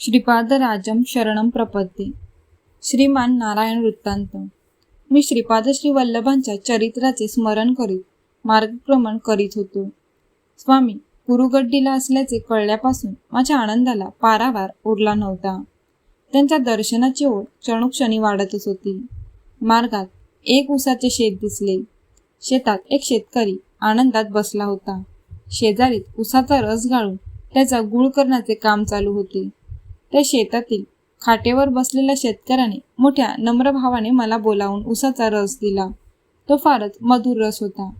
श्रीपादराजम शरणम प्रपत्ते श्रीमान नारायण वृत्तांत. मी श्रीपाद श्री वल्लभांच्या चरित्राचे स्मरण करीत मार्गक्रमण करीत होतो. स्वामी गुरुगड्डीला असल्याचे कळल्यापासून माझ्या आनंदाला पारावार उरला नव्हता. त्यांच्या दर्शनाची ओढ क्षणोक्षणी वाढतच होती. मार्गात एक उसाचे शेत दिसले. शेतात एक शेतकरी आनंदात बसला होता. शेजारीत उसाचा रस गाळून त्याचा गुळ करण्याचे काम चालू होते. त्या शेतातील खाटेवर बसलेल्या शेतकऱ्याने मोठ्या नम्र भावाने मला बोलावून उसाचा रस दिला. तो फारच मधुर रस होता.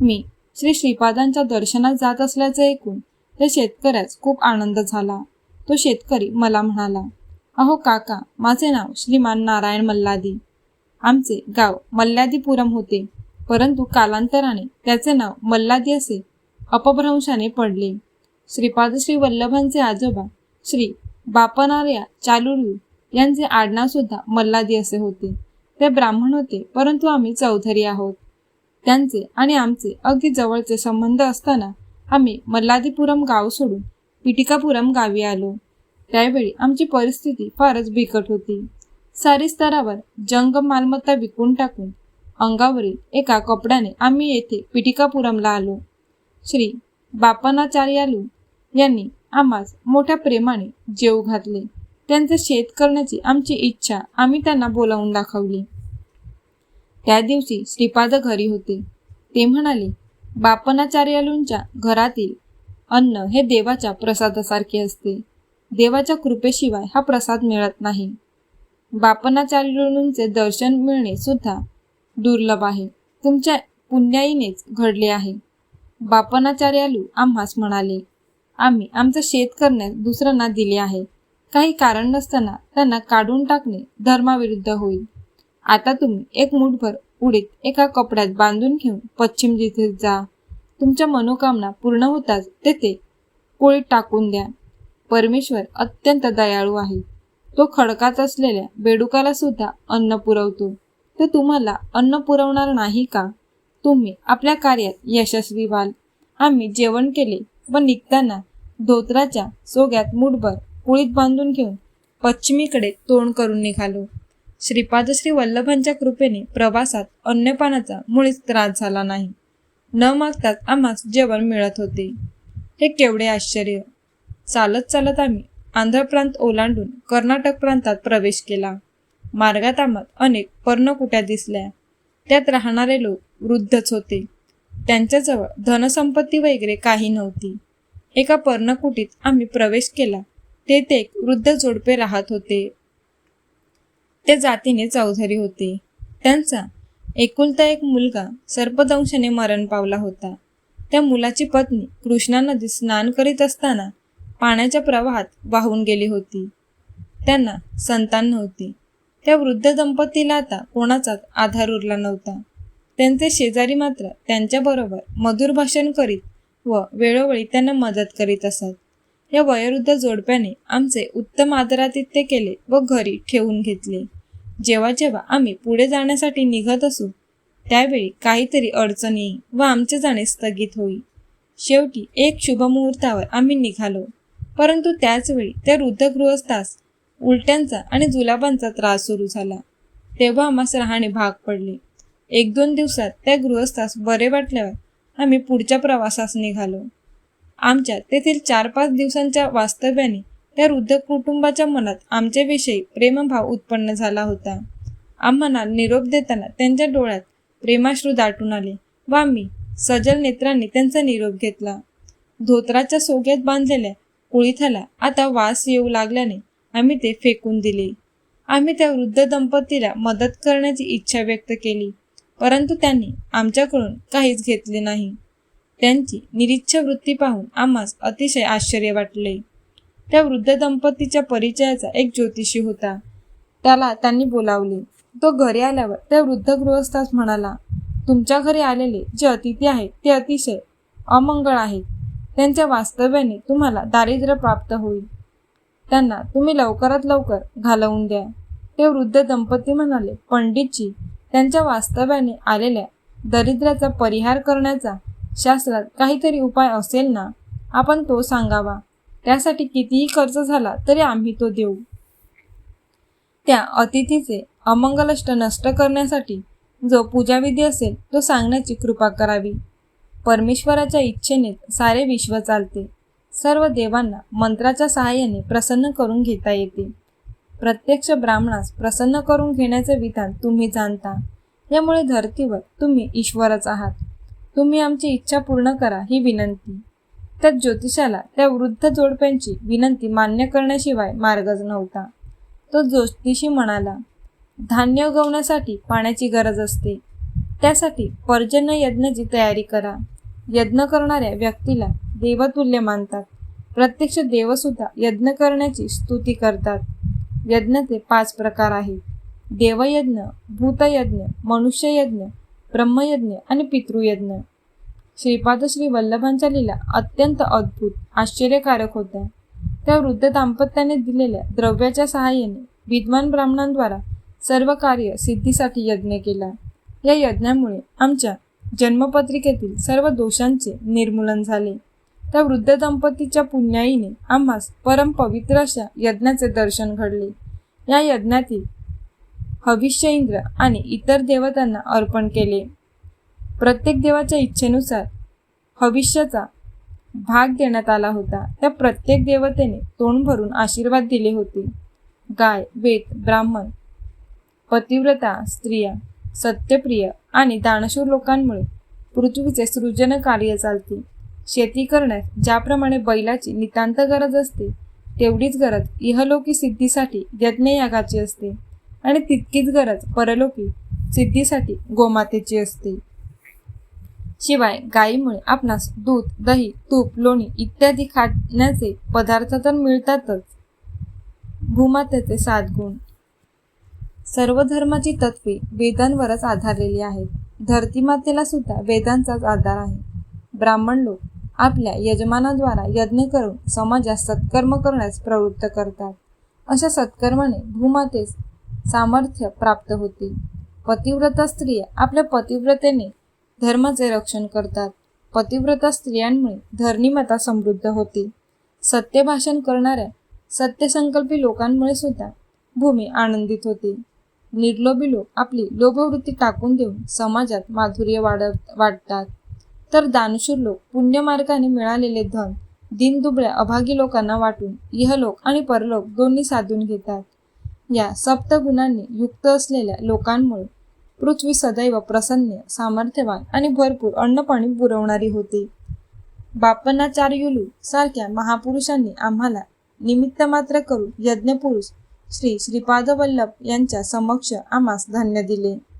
मी श्री श्रीपादांच्या दर्शनात जात असल्याचं ऐकून त्या शेतकऱ्यास खूप आनंद झाला. तो शेतकरी मला म्हणाला अहो काका माझे नाव श्रीमान नारायण मल्लादी. आमचे गाव मल्लादीपुरम होते परंतु कालांतराने त्याचे नाव मल्लादी असे अपभ्रंशाने पडले. श्रीपाद श्री वल्लभांचे आजोबा श्री बापणाऱ्या चालुरू यांचे आडनाव सुद्धा मल्लादी असे होते. ते ब्राह्मण होते परंतु आम्ही चौधरी आहोत. त्यांचे आणि आमचे अगदी जवळचे संबंध असताना आम्ही मल्लादीपुरम गाव सोडून पिटिकापुरम गावी आलो. त्यावेळी आमची परिस्थिती फारच बिकट होती. सारी स्तरावर जंग मालमत्ता विकून टाकून अंगावरील एका कपड्याने आम्ही येथे पिटिकापुरमला आलो. श्री बापनाचार्यालू यांनी आम्हास मोठ्या प्रेमाने जेव घातले. त्यांचं शेत करण्याची आमची इच्छा आम्ही त्यांना बोलावून दाखवली. त्या दिवशी श्रीपाद घरी होते. ते म्हणाले बापनाचार्यालूंच्या घरातील अन्न हे देवाच्या प्रसादासारखे असते. देवाच्या कृपेशिवाय हा प्रसाद मिळत नाही. बापनाचार्यालूंचे दर्शन मिळणे सुद्धा दुर्लभ आहे. तुमच्या पुण्याईनेच घडले आहे. बापनाचार्यालू आम्हास म्हणाले आम्ही आमचं शेत करण्यास दुसऱ्यांना दिले आहे. काही कारण नसताना त्यांना काढून टाकणे धर्माविरुद्ध होईल. आता तुम्ही एक मुठभर उडीत एका कपड्यात बांधून घेऊन पश्चिम दिशेत जा. तुमच्या मनोकामना पूर्ण होताच तेथे कोळीत टाकून द्या. परमेश्वर अत्यंत दयाळू आहे. तो खडकात असलेल्या बेडुकाला सुद्धा अन्न पुरवतो. तर तुम्हाला अन्न पुरवणार नाही का? तुम्ही आपल्या कार्यात यशस्वी व्हाल. आम्ही जेवण केले व निघताना धोत्राच्या सोग्यात मुठभर कुळीत बांधून घेऊन पश्चिमेकडे तोंड करून निघालो. श्रीपाद श्री वल्लभांच्या कृपेने प्रवासात अन्नपानाचा मुळीच त्रास झाला नाही. न मागताच आम्हास जेवण मिळत होते. हे केवढे आश्चर्य! चालत चालत आम्ही आंध्र प्रांत ओलांडून कर्नाटक प्रांतात प्रवेश केला. मार्गात आम्हाला अनेक पर्णकुट्या दिसल्या. त्यात राहणारे लोक वृद्धच होते. त्यांच्याजवळ धनसंपत्ती वगैरे काही नव्हती. एका पर्णकुटीत आम्ही प्रवेश केला. तेथे एक वृद्ध जोडपे राहत होते. त्या जातीने चौधरी होते. त्यांचा एकुलता एक मुलगा सर्पदंशाने मरण पावला होता. त्या मुलाची पत्नी कृष्णा नदीत स्नान करीत असताना पाण्याच्या प्रवाहात वाहून गेली होती. त्यांना संतान नव्हती. त्या वृद्ध दंपतीला आता कोणाचाच आधार उरला नव्हता. त्यांचे शेजारी मात्र त्यांच्याबरोबर मधुर भाषण करीत व वेळोवेळी त्यांना मदत करीत असत. या वयोवृद्ध जोडप्याने आमचे उत्तम आदरातिथ्य केले व घरी ठेवून घेतले. जेव्हा जेव्हा आम्ही पुढे जाण्यासाठी निघत असू त्यावेळी काहीतरी अडचण येई व आमचे जाणे स्थगित होई. शेवटी एक शुभमुहूर्तावर आम्ही निघालो. परंतु त्याचवेळी त्या वृद्ध गृहस्थास उलट्यांचा आणि जुलाबांचा त्रास सुरू झाला. तेव्हा आम्हास राहणे भाग पडले. एक दोन दिवसात त्या गृहस्थास बरे वाटल्यावर आम्ही पुढच्या प्रवासास निघालो. आमच्या तेथील चार पाच दिवसांच्या वास्तव्याने त्या वृद्ध कुटुंबाच्या मनात आमच्याविषयी प्रेमभाव उत्पन्न झाला होता. आम्हाला निरोप देताना त्यांच्या डोळ्यात प्रेमाश्रू दाटून आले व आम्ही सजल नेत्रांनी त्यांचा निरोप घेतला. धोत्राच्या सोग्यात बांधलेल्या कुळीथाला आता वास येऊ लागल्याने आम्ही ते फेकून दिले. आम्ही त्या वृद्ध दंपतीला मदत करण्याची इच्छा व्यक्त केली. परंतु त्यांनी आमच्याकडून काहीच घेतले नाही. त्यांची निरीच्छ वृत्ती पाहून आम्हास अतिशय आश्चर्य वाटले. त्या वृद्ध दंपतीच्या परिचयाचा एक ज्योतिषी होता. त्याला त्यांनी बोलावले तो घरी आल्यावर त्या वृद्ध गृहस्थास म्हणाला तुमच्या घरी आलेले जे अतिथी आहेत ते अतिशय अमंगळ आहेत. त्यांच्या वास्तव्याने तुम्हाला दारिद्र्य प्राप्त होईल. त्यांना तुम्ही लवकरात लवकर घालवून द्या. ते वृद्ध दंपती म्हणाले पंडितजी त्यांच्या वास्तव्याने आलेल्या दरिद्राचा परिहार करण्याचा शास्त्रात काहीतरी उपाय असेल ना आपण तो सांगावा. त्यासाठी कितीही खर्च झाला तरी आम्ही तो देऊ. त्या अतिथीचे अमंगलष्ट नष्ट करण्यासाठी जो पूजाविधी असेल तो सांगण्याची कृपा करावी. परमेश्वराच्या इच्छेने सारे विश्व चालते. सर्व देवांना मंत्राच्या सहाय्याने प्रसन्न करून घेता येते. प्रत्यक्ष ब्राह्मणास प्रसन्न करून घेण्याचे विधान तुम्ही जाणता. यामुळे धरतीवर तुम्ही ईश्वरच आहात. तुम्ही आमची इच्छा पूर्ण करा ही विनंती. त्या ज्योतिषाला त्या वृद्ध जोडप्यांची विनंती मान्य करण्याशिवाय मार्गच नव्हता. तो ज्योतिषी म्हणाला धान्य उगवण्यासाठी पाण्याची गरज असते. त्यासाठी पर्जन्य यज्ञाची तयारी करा. यज्ञ करणाऱ्या व्यक्तीला देवतुल्य मानतात. प्रत्यक्ष देवसुद्धा यज्ञ करण्याची स्तुती करतात. यज्ञचे पाच प्रकार आहेत. देवयज्ञ भूतयज्ञ मनुष्ययज्ञ ब्रह्मयज्ञ आणि पितृयज्ञ. श्रीपाद श्री वल्लभांच्या लीला अत्यंत अद्भुत आश्चर्यकारक होत्या. त्या वृद्ध दाम्पत्याने दिलेल्या द्रव्याच्या सहाय्याने विद्वान ब्राह्मणांद्वारा सर्व कार्य सिद्धीसाठी यज्ञ केला. या यज्ञामुळे आमच्या जन्मपत्रिकेतील सर्व दोषांचे निर्मूलन झाले. त्या वृद्ध दंपतीच्या पुण्याईने आम्हास परम पवित्र अशा यज्ञाचे दर्शन घडले. या यज्ञातील हविष्य इंद्र आणि इतर देवतांना अर्पण केले. प्रत्येक देवाच्या इच्छेनुसार हविष्याचा भाग देण्यात आला होता. त्या प्रत्येक देवतेने तोंड भरून आशीर्वाद दिले होते. गाय वेद ब्राह्मण पतिव्रता स्त्रिया सत्यप्रिय आणि दानशूर लोकांमुळे पृथ्वीचे सृजन कार्य चालते. शेती करण्यात ज्याप्रमाणे बैलाची नितांत गरज असते तेवढीच गरज इहलोकी सिद्धीसाठी यज्ञयागाची असते. आणि तितकीच गरज परलोकी सिद्धीसाठी गोमातेची असते. शिवाय गायीमुळे आपणास दूध दही तूप लोणी इत्यादी खाण्याचे पदार्थ तर मिळतातच. भूमातेचे सात गुण. सर्व धर्माची तत्वे वेदांवरच आधारलेली आहेत. धरतीमातेला सुद्धा वेदांचाच आधार आहे. ब्राह्मण लोक आपल्या यजमानाद्वारा यज्ञ करून समाजात सत्कर्म करण्यास प्रवृत्त करतात. अशा सत्कर्माने भूमातेस सामर्थ्य प्राप्त होते. पतिव्रता स्त्रिया आपल्या पतिव्रतेने धर्माचे रक्षण करतात. पतिव्रता स्त्रियांमुळे धरणीमाता समृद्ध होते. सत्य भाषण करणाऱ्या सत्यसंकल्पी लोकांमुळे सुद्धा भूमी आनंदित होते. निर्लोभी लोक आपली लोभवृत्ती टाकून देऊन समाजात माधुर्य वाढत वाटतात तर दानशूर लोक पुण्यमार्गाने मिळालेले धन दिनदुबळ्या अभागी लोकांना वाटून इहलोक आणि परलोक दोन्ही साधून घेतात. या सप्त गुणांनी युक्त असलेल्या लोकांमुळे पृथ्वी सदैव प्रसन्न सामर्थ्यवान आणि भरपूर अन्नपाणी पुरवणारी होती. बापनाचार्युलू सारख्या महापुरुषांनी आम्हाला निमित्त मात्र करून यज्ञपुरुष श्री श्रीपादवल्लभ यांच्या समक्ष आम्हास धन्य दिले.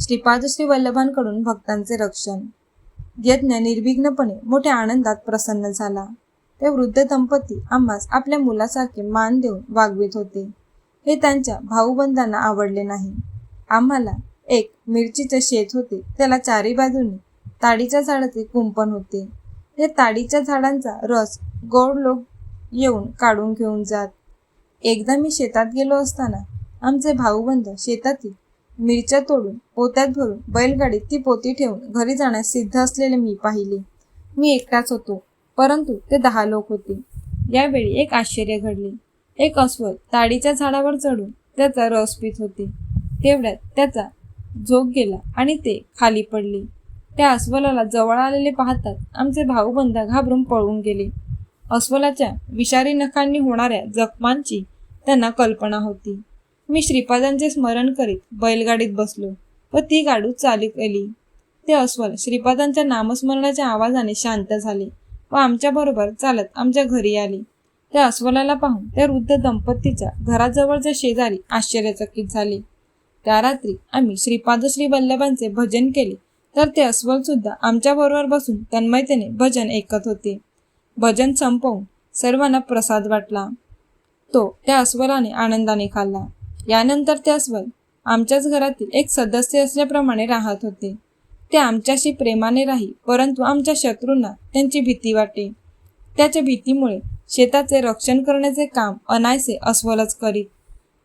श्रीपाद श्री वल्लभांकडून भक्तांचे रक्षण. यज्ञ निर्विघ्नपणे मोठ्या आनंदात प्रसन्न झाला. ते वृद्ध दंपती आम्हास आपल्या मुलासारखे मान देऊन वागवित होते. हे त्यांच्या भाऊबंधांना आवडले नाही. आम्हाला एक मिरचीचे शेत होते. त्याला चारी बाजूने ताडीच्या झाडाचे कुंपण होते. हे ताडीच्या झाडांचा रस गोड लोक येऊन काढून घेऊन जात. एकदा मी शेतात गेलो असताना आमचे भाऊबंध शेतातील मिरच्या तोडून पोत्यात भरून बैलगाडीत ती पोती ठेवून घरी जाण्यास सिद्ध असलेले मी पाहिले. मी एकटाच होतो परंतु ते दहा लोक होते. यावेळी एक आश्चर्य घडले. एक अस्वल ताडीच्या झाडावर चढून त्याचा रस पित होते. तेवढ्यात त्याचा झोक गेला आणि ते खाली पडले. त्या अस्वलाला जवळ आलेले पाहताच आमचे भाऊबंध घाबरून पळून गेले. अस्वलाच्या विषारी नखांनी होणाऱ्या जखमांची त्यांना कल्पना होती. मी श्रीपादांचे स्मरण करीत बैलगाडीत बसलो व ती गाडू चालू केली ते अस्वल श्रीपादांच्या नामस्मरणाच्या आवाजाने शांत झाले व आमच्याबरोबर चालत आमच्या घरी आली. त्या अस्वलाला पाहून त्या वृद्ध दंपतीच्या घराजवळच्या शेजारी आश्चर्यचकित झाले. त्या रात्री आम्ही श्रीपाद श्री वल्लभांचे भजन केले तर ते अस्वल सुद्धा आमच्याबरोबर बसून तन्मयतेने भजन ऐकत होते. भजन संपवून सर्वांना प्रसाद वाटला. तो त्या अस्वलाने आनंदाने खाल्ला. यानंतर ते अस्वल आमच्याच घरातील एक सदस्य असल्याप्रमाणे राहत होते. ते आमच्याशी प्रेमाने राही परंतु आमच्या शत्रूंना त्यांची भीती वाटे. त्याच्या भीतीमुळे शेताचे रक्षण करण्याचे काम अनायसे अस्वलच करीत.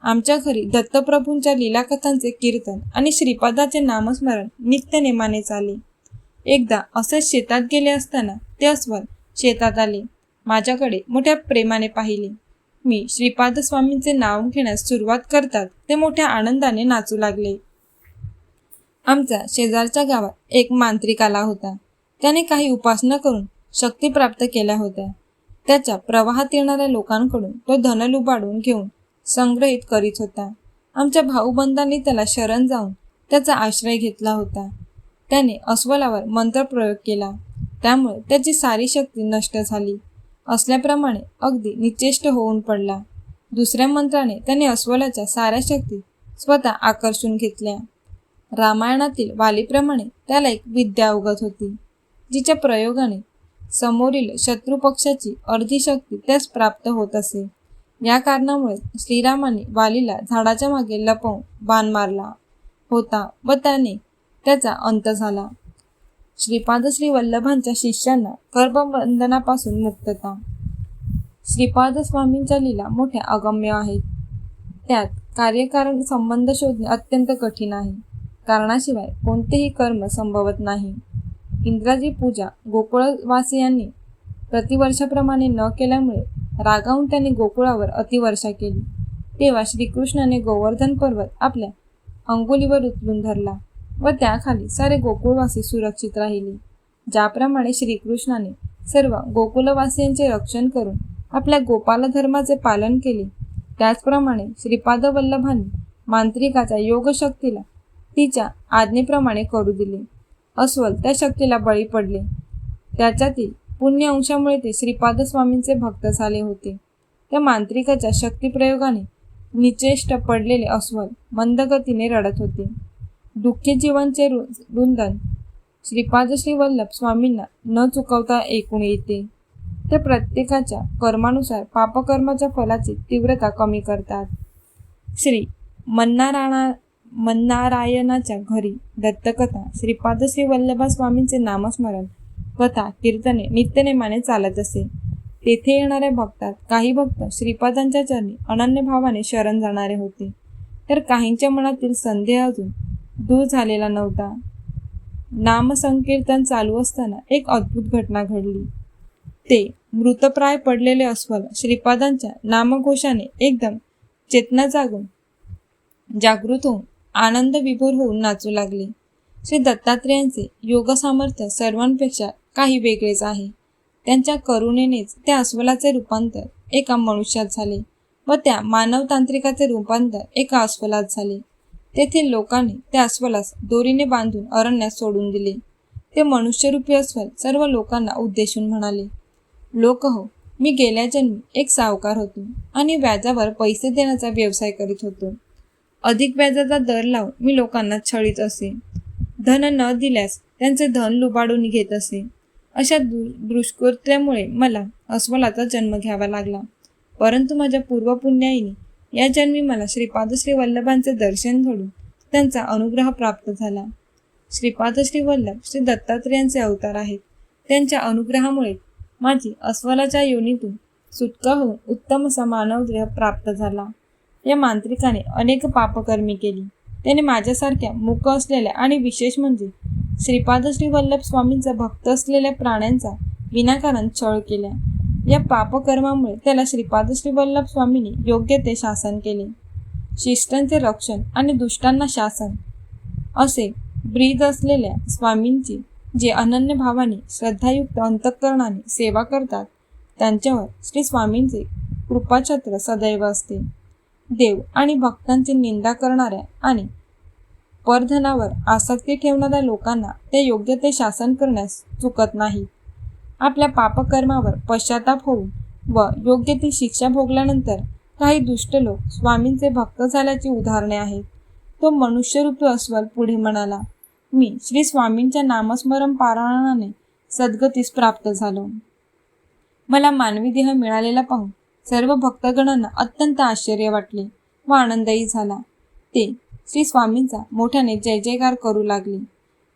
आमच्या घरी दत्तप्रभूंच्या लीलाकथांचे कीर्तन आणि श्रीपादाचे नामस्मरण नित्य नेमाने चाले एकदा असेच शेतात गेले असताना ते अस्वल शेतात आले. माझ्याकडे मोठ्या प्रेमाने पाहिले. मी श्रीपाद स्वामींचे नाव घेण्यास सुरुवात करतात ते मोठ्या आनंदाने नाचू लागले. आमच्या शेजारच्या गावात एक मांत्रिक आला होता. त्याने काही उपासना करून शक्ती प्राप्त केल्या होत्या. त्याच्या प्रवाहात येणाऱ्या लोकांकडून तो धन लुबाडून घेऊन संग्रहित करीत होता. आमच्या भाऊबंधांनी त्याला शरण जाऊन त्याचा आश्रय घेतला होता. त्याने अस्वलावर मंत्रप्रयोग केला. त्यामुळे त्याची सारी शक्ती नष्ट झाली. असल्याप्रमाणे अगदी निचेष्ट होऊन पडला. दुसऱ्या मंत्राने त्याने अस्वलाच्या साऱ्या शक्ती स्वतः आकर्षून घेतल्या. रामायणातील वालीप्रमाणे त्याला एक विद्या उगत होती जिच्या प्रयोगाने समोरील शत्रू पक्षाची अर्धी शक्ती त्यास प्राप्त होत असे. या कारणामुळे श्रीरामाने वालीला झाडाच्या मागे लपवून बाण मारला होता व त्याने त्याचा अंत झाला. श्रीपाद श्री वल्लभांच्या शिष्यांना कर्मबंधनापासून मुक्तता. श्रीपाद स्वामींच्या लीला मोठ्या अगम्य आहेत. त्यात कार्यकारण संबंध शोधणे अत्यंत कठीण आहे. कारणाशिवाय कोणतेही कर्म संभवत नाही. इंद्राजी पूजा गोकुळवासियांनी प्रतिवर्षाप्रमाणे न केल्यामुळे रागावून त्यांनी गोकुळावर अतिवर्षा केली. तेव्हा श्रीकृष्णाने गोवर्धन पर्वत आपल्या अंगुलीवर उचलून धरला. व त्याखाली सारे गोकुळवासी सुरक्षित राहिले. ज्याप्रमाणे श्रीकृष्णाने सर्व गोकुलवासियांचे रक्षण करून आपल्या गोपाल धर्माचे पालन केले. त्याचप्रमाणे श्रीपाद वल्लभांनी मांत्रिकाच्या योगशक्तीला तिच्या आज्ञेप्रमाणे करू दिले. अस्वल त्या शक्तीला बळी पडले. त्याच्यातील पुण्य अंशामुळे ते श्रीपाद स्वामींचे भक्त झाले होते. त्या मांत्रिकाच्या शक्तिप्रयोगाने निचेष्ट पडलेले अस्वल मंदगतीने रडत होते. दुःखी जीवांचे रु रुंदन. श्रीपाद श्री वल्लभ स्वामींना न चुकवता ऐकून येते. ते प्रत्येकाच्या कर्मानुसार पापकर्माच्या फलाची तीव्रता कमी करतात. श्री मन्नाराणा मन्नारायणाच्या घरी दत्तकथा श्रीपाद श्री वल्लभा स्वामींचे नामस्मरण कथा कीर्तने नित्यनेमाने चालत असे. तेथे येणाऱ्या भक्तात काही भक्त श्रीपादांच्या चरणी अनन्य भावाने शरण जाणारे होते. तर काहींच्या मनातील संदेह अजून दूर झालेला नव्हता. नामसंकीर्तन चालू असताना एक अद्भुत घटना घडली. ते मृतप्राय पडलेले अस्वल श्रीपादांच्या नामघोषाने एकदम चेतना जागून जागृत होऊन आनंद विभोर होऊन नाचू लागले. श्री दत्तात्रेयांचे योग सामर्थ्य सर्वांपेक्षा काही वेगळेच आहे. त्यांच्या करुणेनेच त्या अस्वलाचे रूपांतर एका मनुष्यात झाले व त्या मानवतांत्रिकाचे रूपांतर एका अस्वलात झाले. तेथील लोकांनी त्या अस्वलास दोरीने बांधून अरण्यात सोडून दिले. ते मनुष्यरूपी अस्वल सर्व लोकांना उद्देशून म्हणाले लोक हो मी गेल्या जन्मी एक सावकार होतो आणि व्याजावर पैसे देण्याचा व्यवसाय करीत होतो. अधिक व्याजाचा दर लावून मी लोकांना छळीत असे. धन न दिल्यास त्यांचे धन लुबाडून घेत असे. अशा दु दुष्कृत्यामुळे मला अस्वलाचा जन्म घ्यावा लागला. परंतु माझ्या पूर्वपुण्याईने या जन्मी मला श्रीपाद श्री वल्लभांचे दर्शन घडून त्यांचा अनुग्रह प्राप्त झाला. श्रीपाद श्री वल्लभ श्री दत्तात्रेयांचे अवतार आहेत. त्यांच्या अनुग्रहामुळे माझी अस्वलाच्या योनीतून सुटका होऊन उत्तम असा मानवदेह प्राप्त झाला. या मांत्रिकाने अनेक पापकर्मी केली. त्याने माझ्यासारख्या मुक असलेल्या आणि विशेष म्हणजे श्रीपाद श्री वल्लभ स्वामींचा भक्त असलेल्या प्राण्यांचा विनाकारण छळ केला. या पापकर्मामुळे त्याला श्रीपादश्री वल्लभ स्वामींनी योग्य ते शासन केले. शिष्टांचे रक्षण आणि दुष्टांना शासन. असे ब्रीद असलेल्या स्वामींची जे अनन्य भावाने श्रद्धायुक्त अंतःकरणाने सेवा करतात त्यांच्यावर श्री स्वामींचे कृपाछत्र सदैव असते. देव आणि भक्तांची निंदा करणाऱ्या आणि परधनावर आसक्ती ठेवणाऱ्या लोकांना ते योग्य ते शासन करण्यास चुकत नाही. आपल्या पापकर्मावर पश्चाताप होऊन व योग्य ती शिक्षा भोगल्यानंतर काही दुष्ट लोक स्वामींचे भक्त झाल्याची उदाहरणे आहेत. तो मनुष्यरूपी अस्वल पुढे म्हणाला मी श्री स्वामींच्या नामस्मरण पारायणाने सद्गतीस प्राप्त झालो. मला मानवी देह मिळालेला पाहून सर्व भक्तगणांना अत्यंत आश्चर्य वाटले व आनंदही झाला. ते श्री स्वामींचा मोठ्याने जय जयकार करू लागले.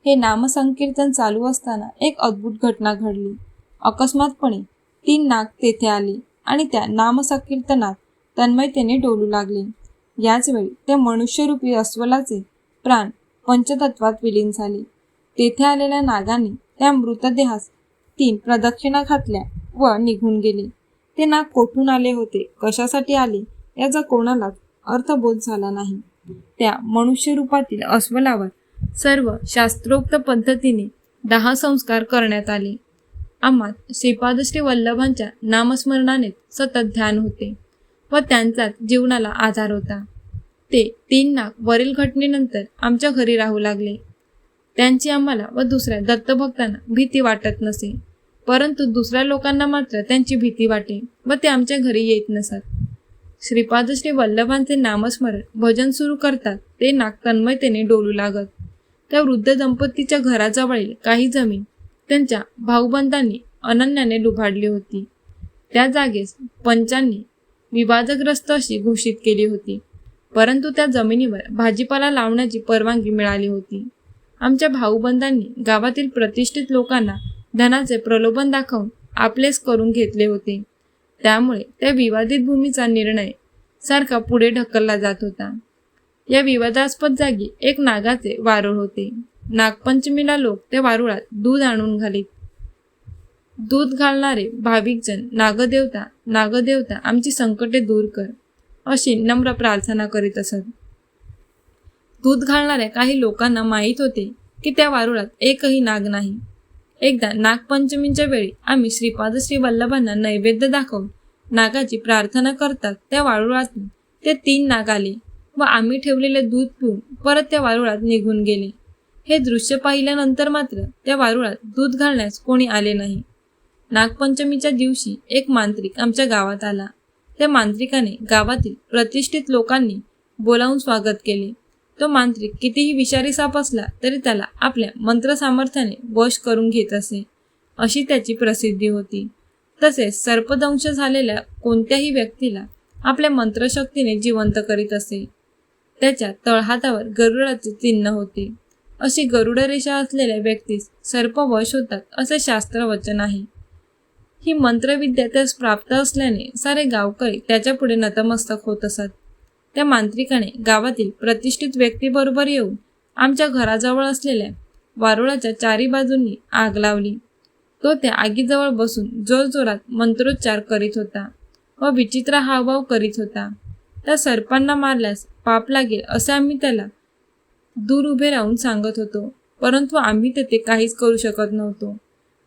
हे नामसंकीर्तन चालू असताना एक अद्भुत घटना घडली. अकस्मातपणे तीन नाग तेथे आले आणि त्या नामसंकीर्तनात तन्मयतेने डोलू लागले. याचवेळी त्या मनुष्यरूपी अस्वलाचे प्राण पंचतत्वात विलीन झाले. तेथे आलेल्या नागाने त्या मृतदेहास तीन प्रदक्षिणा घातल्या व निघून गेले. ते नाग कोठून आले होते? कशासाठी आले? याचा कोणालाच अर्थबोध झाला नाही. त्या मनुष्य रूपातील अस्वलावर सर्व शास्त्रोक्त पद्धतीने दहा संस्कार करण्यात आले. आम्हात श्रीपादश्री वल्लभांच्या नामस्मरणाने सतत ध्यान होते व त्यांचाच जीवनाला आधार होता. ते तीन नाग वरील घटनेनंतर आमच्या घरी राहू लागले. त्यांची आम्हाला व दुसऱ्या दत्तभक्तांना भीती वाटत नसे परंतु दुसऱ्या लोकांना मात्र त्यांची भीती वाटे व ते आमच्या घरी येत नसत. श्रीपादश्री वल्लभांचे नामस्मरण भजन सुरू करतात ते नाग तन्मयतेने डोलू लागत. त्या वृद्ध दंपतीच्या घराजवळील काही जमीन त्यांच्या भाऊबंधांनी अनन्याने लुभाडली होती. त्या जागेस पंचांनी विवादग्रस्त अशी घोषित केली होती. परंतु त्या जमिनीवर भाजीपाला लावण्याची परवानगी मिळाली होती. आमच्या भाऊबंधांनी गावातील प्रतिष्ठित लोकांना धनाचे प्रलोभन दाखवून आपलेच करून घेतले होते. त्यामुळे त्या विवादित भूमीचा निर्णय सारखा पुढे ढकलला जात होता. या विवादास्पद जागी एक नागाचे वारुळ होते. नागपंचमीला लोक त्या वारुळात दूध आणून घालीत. दूध घालणारे भाविकजण नागदेवता नागदेवता आमची संकटे दूर कर अशी नम्र प्रार्थना करीत असत. दूध घालणाऱ्या काही लोकांना माहीत होते की त्या वारुळात एकही नाग नाही. एकदा नागपंचमीच्या वेळी आम्ही श्रीपाद श्री वल्लभांना नैवेद्य दाखवून नागाची प्रार्थना करतात. त्या वारुळातून ते तीन नाग आले व आम्ही ठेवलेले दूध पिऊन परत त्या वारुळात निघून गेले. हे दृश्य पाहिल्यानंतर मात्र त्या वारुळात दूध घालण्यास कोणी आले नाही. नागपंचमीच्या दिवशी एक मांत्रिक आमच्या गावात आला. त्या मांत्रिकाने गावातील प्रतिष्ठित लोकांनी बोलावून स्वागत केले. तो मांत्रिक कितीही विषारी साप असला तरी त्याला आपल्या मंत्र सामर्थ्याने वश करून घेत असे अशी त्याची प्रसिद्धी होती. तसेच सर्पदंश झालेल्या कोणत्याही व्यक्तीला आपल्या मंत्रशक्तीने जिवंत करीत असे. त्याच्या तळहातावर गरुडाचे चिन्ह होते. अशी गरुडरेषा असलेल्या व्यक्तीस सर्प वश होतात असे शास्त्र वचन आहे. ही मंत्रविद्या त्यास प्राप्त असल्याने सारे गावकरी त्याच्या पुढे नतमस्तक होत असत. त्या मांत्रिकाने गावातील प्रतिष्ठित व्यक्तीबरोबर येऊन आमच्या घराजवळ असलेल्या वारुळाच्या चारी बाजूंनी आग लावली. तो त्या आगीजवळ बसून जोरजोरात मंत्रोच्चार करीत होता व विचित्र हावभाव करीत होता. त्या सर्पांना मारल्यास पाप लागेल असे आम्ही त्याला दूर उभे राहून सांगत होतो. परंतु आम्ही तेथे काहीच करू शकत नव्हतो.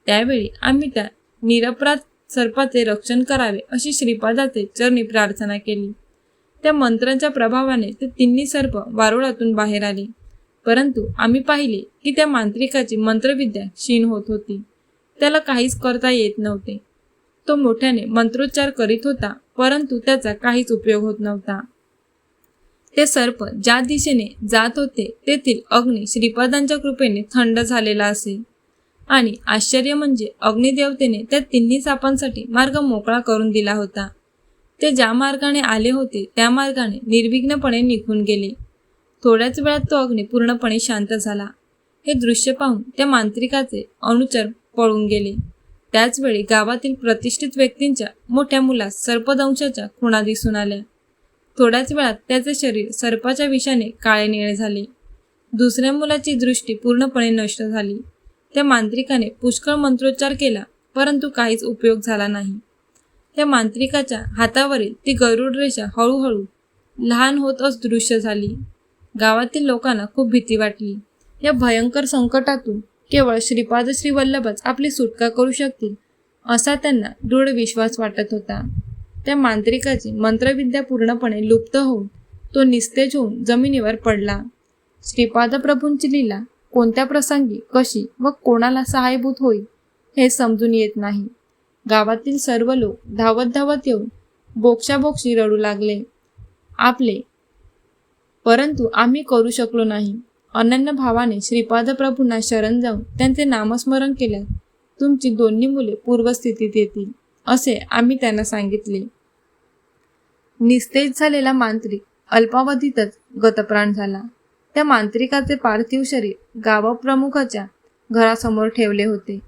त्यावेळी आम्ही त्या निरपराध सर्पाचे रक्षण करावे अशी श्रीपादाचे चरणी प्रार्थना केली. त्या मंत्रांच्या प्रभावाने ते तिन्ही सर्प वारुळातून बाहेर आले. परंतु आम्ही पाहिले की त्या मांत्रिकाची मंत्रविद्या क्षीण होत होती. त्याला काहीच करता येत नव्हते. तो मोठ्याने मंत्रोच्चार करीत होता परंतु त्याचा काहीच उपयोग होत नव्हता. ते सर्प ज्या दिशेने जात होते तेथील अग्नी श्रीपादांच्या कृपेने थंड झालेला असे. आणि आश्चर्य म्हणजे अग्निदेवतेने त्या तिन्ही सापांसाठी मार्ग मोकळा करून दिला होता. ते ज्या मार्गाने आले होते त्या मार्गाने निर्विघ्नपणे निघून गेले. थोड्याच वेळात तो अग्नी पूर्णपणे शांत झाला. हे दृश्य पाहून त्या मांत्रिकाचे अनुचर पळून गेले. त्याचवेळी गावातील प्रतिष्ठित व्यक्तींच्या मोठ्या मुलास सर्पदंशाच्या खुणा दिसून आल्या. थोड्याच वेळात त्याचे शरीर सर्पाच्या विषाने काळे निळे झाले. दुसऱ्या मुलाची दृष्टी पूर्णपणे नष्ट झाली. त्या मांत्रिकाने पुष्कळ मंत्रोच्चार केला परंतु काहीच उपयोग झाला नाही. त्या मांत्रिकाच्या हातावरील ती गरुड रेषा हळूहळू लहान होत अस दृश्य झाली. गावातील लोकांना खूप भीती वाटली. या भयंकर संकटातून केवळ श्रीपाद श्रीवल्लभच आपली सुटका करू शकतील असा त्यांना दृढ विश्वास वाटत होता. त्या मांत्रिकाची मंत्रविद्या पूर्णपणे लुप्त होऊन तो निस्तेज होऊन जमिनीवर पडला. श्रीपाद प्रभूंची लीला कोणत्या प्रसंगी कशी व कोणाला सहायभूत होईल हे समजून येत नाही. गावातील सर्व लोक धावत धावत येऊन बोक्षाबोक्षी रडू लागले. आपले परंतु आम्ही करू शकलो नाही. अनन्य भावाने श्रीपाद प्रभूंना शरण जाऊन त्यांचे नामस्मरण केल्यास तुमची दोन्ही मुले पूर्वस्थितीत येतील. असे आम्ही त्यांना सांगितले. निस्तेज झालेला मांत्रिक अल्पावधीतच गतप्राण झाला. त्या मांत्रिकाचे पार्थिव शरीर गावप्रमुखाच्या घरासमोर ठेवले होते.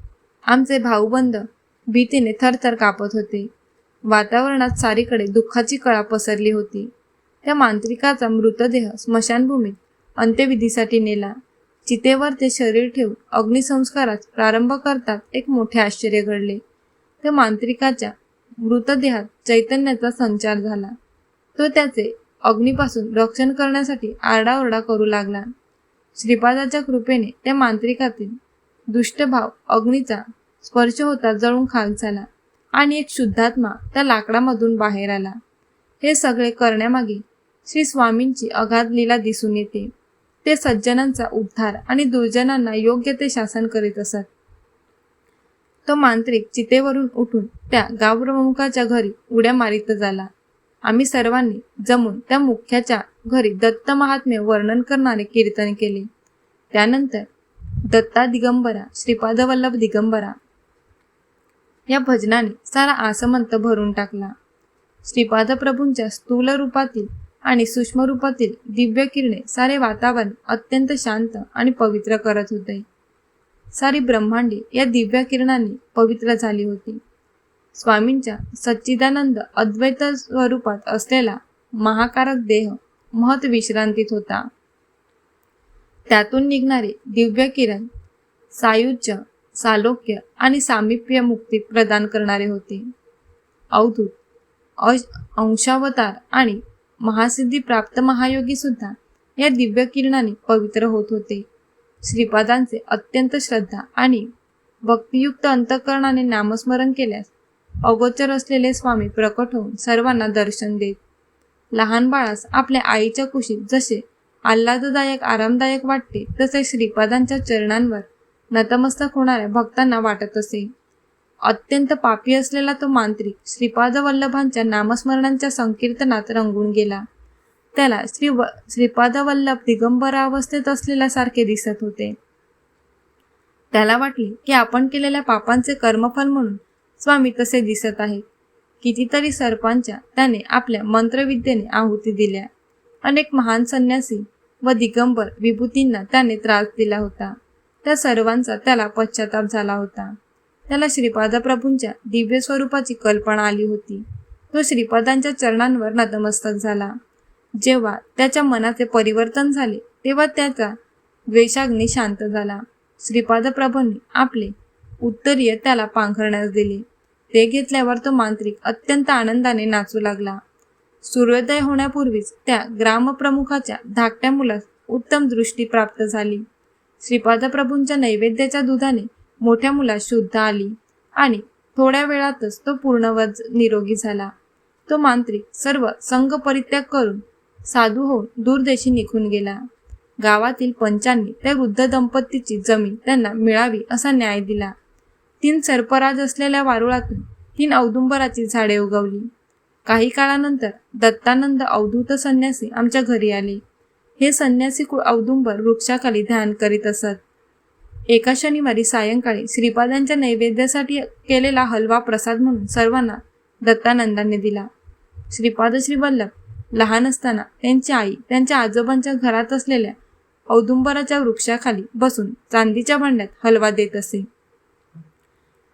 आमचे भाऊबंद भीतीने थरथर कापत होते. वातावरणात सारीकडे दुःखाची कळा पसरली होती. त्या मांत्रिकाचा मृतदेह स्मशानभूमीत अंत्यविधीसाठी नेला. चितेवर ते शरीर ठेवून अग्निसंस्कारात प्रारंभ करतात एक मोठे आश्चर्य घडले. त्या मांत्रिकाच्या मृतदेहात चैतन्याचा संचार झाला. तो त्याचे अग्नीपासून रक्षण करण्यासाठी आरडाओरडा करू लागला. श्रीपादाच्या कृपेने त्या मांत्रिकातील दुष्टभाव अग्नीचा स्पर्श होता जळून खाक झाला आणि एक शुद्धात्मा त्या लाकडामधून बाहेर आला. हे सगळे करण्यामागे श्री स्वामींची अगाध लीला दिसून येते. ते सज्जनांचा उद्धार आणि दुर्जनांना योग्य ते शासन करीत असत. तो मांत्रिक चितेवरून उठून त्या गावप्रमुखाच्या घरी उड्या मारित झाला. आम्ही सर्वांनी जमून त्या मुख्याच्या घरी दत्त महात्म्य वर्णन करणारे कीर्तन केले. त्यानंतर दत्ता दिगंबरा श्रीपाद वल्लभ दिगंबरा या भजनाने सारा आसमंत भरून टाकला. श्रीपाद प्रभूंच्या स्थूल रूपातील आणि सूक्ष्म रूपातील दिव्य किरणे सारे वातावरण अत्यंत शांत आणि पवित्र करत होते. सारी ब्रह्मांडे या दिव्य किरणांनी पवित्र झाली होती. स्वामींच्या सच्चिदानंद अद्वैत स्वरूपात असलेला महाकारक देह महत विश्रांतीत होता. त्यातून निघणारे दिव्य किरण सायुज्य सालोक्य आणि सामिप्य मुक्ती प्रदान करणारे होते. अवधूत अश- अंशावतार आणि महासिद्धी प्राप्त महायोगी सुद्धा या दिव्य किरणाने पवित्र होत होते. श्रीपादांचे अत्यंत श्रद्धा आणि भक्तियुक्त अंतकरणाने नामस्मरण केल्यास अगोचर असलेले स्वामी प्रकट होऊन सर्वांना दर्शन देत. लहान बाळास आपल्या आईच्या कुशीत जसे आल्हाददायक आरामदायक वाटते तसे श्रीपादांच्या चरणांवर नतमस्तक होणाऱ्या भक्तांना वाटत असे. अत्यंत पापी असलेला तो मांत्रिक श्रीपाद वल्लभांच्या नामस्मरणांच्या संकीर्तनात रंगून गेला. त्याला श्री व श्रीपाद वल्लभ अवस्थेत असलेल्यासारखे दिसत होते. त्याला वाटले की आपण केलेल्या पापांचे कर्मफल म्हणून स्वामी तसे दिसत आहेत. कितीतरी सर्पांच्या त्याने आपल्या मंत्रविद्येने आहुती दिल्या. अनेक महान संन्यासी व दिगंबर विभूतींना त्याने त्रास दिला होता. त्या सर्वांचा त्याला पश्चाताप झाला होता. त्याला श्रीपाद प्रभूंच्या दिव्य स्वरूपाची कल्पना आली होती. तो श्रीपादांच्या चरणांवर नतमस्तक झाला. जेव्हा त्याच्या मनाचे परिवर्तन झाले तेव्हा त्याचा द्वेषाग्नी शांत झाला. श्रीपाद प्रभूंनी आपले उत्तरीय त्याला पांघरण्यास दिले. ते घेतल्यावर तो मांत्रिक अत्यंत आनंदाने नाचू लागला. सूर्योदय होण्यापूर्वीच त्या ग्रामप्रमुखाच्या धाकट्या मुलास उत्तम दृष्टी प्राप्त झाली. श्रीपाद प्रभूंच्या नैवेद्याच्या दुधाने मोठ्या मुलास शुद्ध आली आणि थोड्या वेळातच तो पूर्णवज निरोगी झाला. तो मांत्रिक सर्व संघ परित्याग करून साधू होऊन दूरदेशी निघून गेला. गावातील पंचांनी त्या वृद्ध दंपतीची जमीन त्यांना मिळावी असा न्याय दिला. तीन सर्पराज असलेल्या वारुळातून तीन औदुंबराची झाडे उगवली. काही काळानंतर दत्तानंद अवधूत संन्यासी आमच्या घरी आले. हे संन्यासी कुळ औदुंबर वृक्षाखाली ध्यान करीत असत. एका शनिवारी सायंकाळी श्रीपादांच्या नैवेद्यासाठी केलेला हलवा प्रसाद म्हणून सर्वांना दत्तानंदांनी दिला. श्रीपाद श्री वल्लभ लहान असताना त्यांची आई त्यांच्या आजोबांच्या घरात असलेल्या औदुंबराच्या वृक्षाखाली बसून चांदीच्या भांड्यात हलवा देत असे.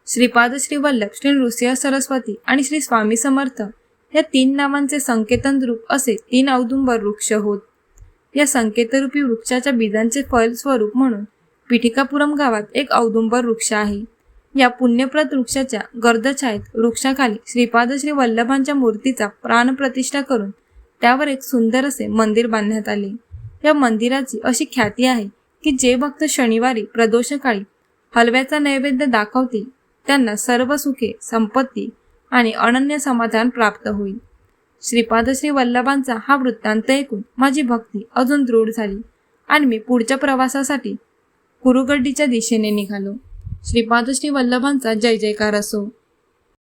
श्रीपाद श्री वल्लभ श्री नृसिंह सरस्वती आणि श्री स्वामी समर्थ या तीन नावांचे संकेतन रूप असे तीन औदुंबर वृक्ष होत. या संकेतरूपी वृक्षाच्या बीजांचे फल स्वरूप म्हणून पिठिकापुरम गावात एक औदुंबर वृक्ष आहे. या पुण्यप्रद वृक्षाच्या गर्दछायेत वृक्षाखाली श्रीपाद श्री वल्लभांच्या मूर्तीचा प्राणप्रतिष्ठा करून त्यावर एक सुंदर असे मंदिर बांधण्यात आले. या मंदिराची अशी ख्याती आहे की जे भक्त शनिवारी प्रदोषकाळी हलव्याचा नैवेद्य दाखवतील त्यांना सर्व सुखे संपत्ती आणि अनन्य समाधान प्राप्त होईल. श्रीपाद श्री वल्लभांचा हा वृत्तांत ऐकून माझी भक्ती अजून दृढ झाली आणि मी पुढच्या प्रवासासाठी कुरुगड्डीच्या दिशेने निघालो. श्रीपाद श्री वल्लभांचा जय जयकार असो.